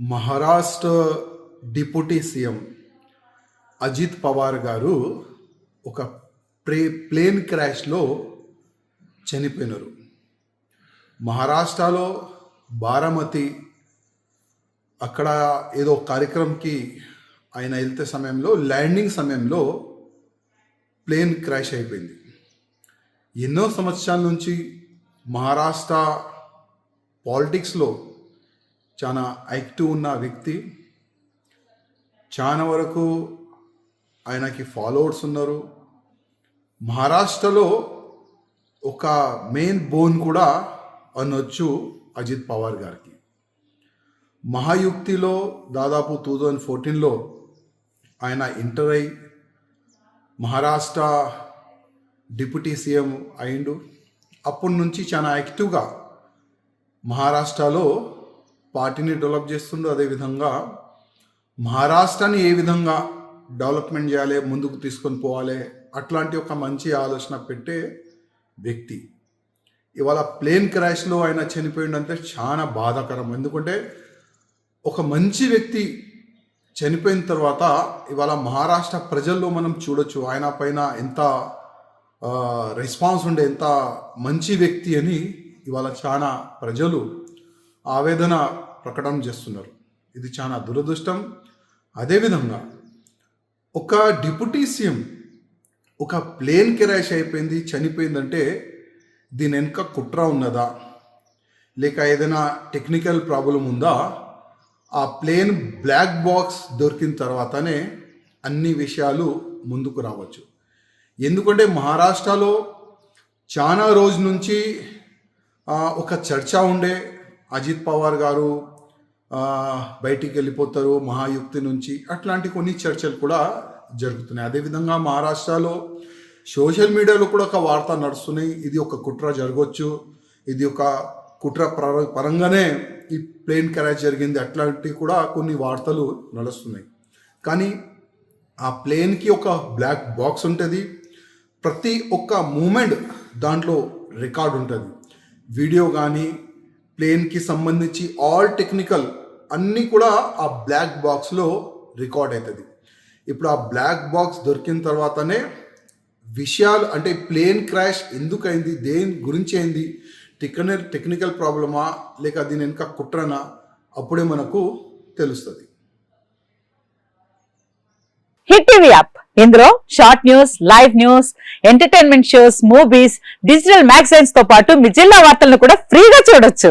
Maharashtra deputy CM Ajit Pawar గారు ఒక play plane క్రాష్లో చనిపోయినారు. మహారాష్ట్రలో బారామతి అక్కడ ఏదో కార్యక్రమంకి ఆయన వెళ్తే సమయంలో ల్యాండింగ్ సమయంలో ప్లేన్ క్రాష్ అయిపోయింది. ఎన్నో సంవత్సరాల నుంచి మహారాష్ట్ర పాలిటిక్స్లో చాలా యాక్టివ్ ఉన్న వ్యక్తి. చాలా వరకు ఆయనకి ఫాలోవర్స్ ఉన్నారు. మహారాష్ట్రలో ఒక మెయిన్ బోన్ కూడా అనొచ్చు అజిత్ పవార్ గారికి. మహాయుక్తిలో దాదాపు టూ థౌజండ్ ఫోర్టీన్లో ఆయన ఇంటర్ అయి మహారాష్ట్ర డిప్యూటీ సీఎం అయిండు. అప్పటి నుంచి చాలా యాక్టివ్గా మహారాష్ట్రలో పార్టీని డెవలప్ చేస్తుండో అదేవిధంగా మహారాష్ట్రని ఏ విధంగా డెవలప్మెంట్ చేయాలి ముందుకు తీసుకొని పోవాలి అట్లాంటి ఒక మంచి ఆలోచన పెట్టే వ్యక్తి. ఇవాళ ప్లేన్ క్రాష్లో ఆయన చనిపోయిందంటే చాలా బాధాకరం. ఎందుకంటే ఒక మంచి వ్యక్తి చనిపోయిన తర్వాత ఇవాళ మహారాష్ట్ర ప్రజల్లో మనం చూడొచ్చు ఆయన పైన ఎంత రెస్పాన్స్ ఉండే ఎంత మంచి వ్యక్తి అని ఇవాళ చాలా ప్రజలు ఆవేదన ప్రకటన చేస్తున్నారు. ఇది చాలా దురదృష్టం. అదేవిధంగా ఒక డిప్యూటీ సీఎం ఒక ప్లేన్ క్రాష్ అయిపోయింది చనిపోయిందంటే దీని వెనుక కుట్ర ఉన్నదా? లేక ఏదైనా టెక్నికల్ ప్రాబ్లం ఉందా? ఆ ప్లేన్ బ్లాక్ బాక్స్ దొరికిన తర్వాతనే అన్ని విషయాలు ముందుకు రావచ్చు. ఎందుకంటే మహారాష్ట్రలో చాలా రోజు నుంచి ఒక చర్చ ఉండే. అజిత్ పవార్ గారు బయటికి వెళ్ళిపోతారు మహాయుక్తి నుంచి. అట్లాంటి కొన్ని చర్చలు కూడా జరుగుతున్నాయి. అదేవిధంగా మహారాష్ట్రలో సోషల్ మీడియాలో కూడా ఒక వార్త నడుస్తున్నాయి. ఇది ఒక కుట్ర జరగవచ్చు ఇది ఒక కుట్ర పర- పరంగానే ఈ ప్లేన్ క్రాష్ జరిగింది. అట్లాంటివి కూడా కొన్ని వార్తలు నడుస్తున్నాయి. కానీ ఆ ప్లేన్కి ఒక బ్లాక్ బాక్స్ ఉంటుంది. ప్రతి ఒక్క మూమెంట్ దాంట్లో రికార్డ్ ఉంటుంది. వీడియో కానీ ప్లేన్కి సంబంధించి ఆల్ టెక్నికల్ అన్నీ కూడా ఆ బ్లాక్ బాక్స్లో రికార్డ్ అవుతుంది ఇప్పుడు ఆ బ్లాక్ బాక్స్ దొరికిన తర్వాతనే విషయాలు అంటే ప్లేన్ క్రాష్ ఎందుకైంది? దేని గురించి అయింది? టెక్నికల్ టెక్నికల్ ప్రాబ్లమా? లేక దీని వెనుక కుట్రనా? అప్పుడే మనకు తెలుస్తుంది. Hit TV app. ఇందులో short news live news entertainment shows movies digital మ్యాగజైన్స్తో పాటు మీ జిల్లా వార్తలను కూడా ఫ్రీగా చూడొచ్చు.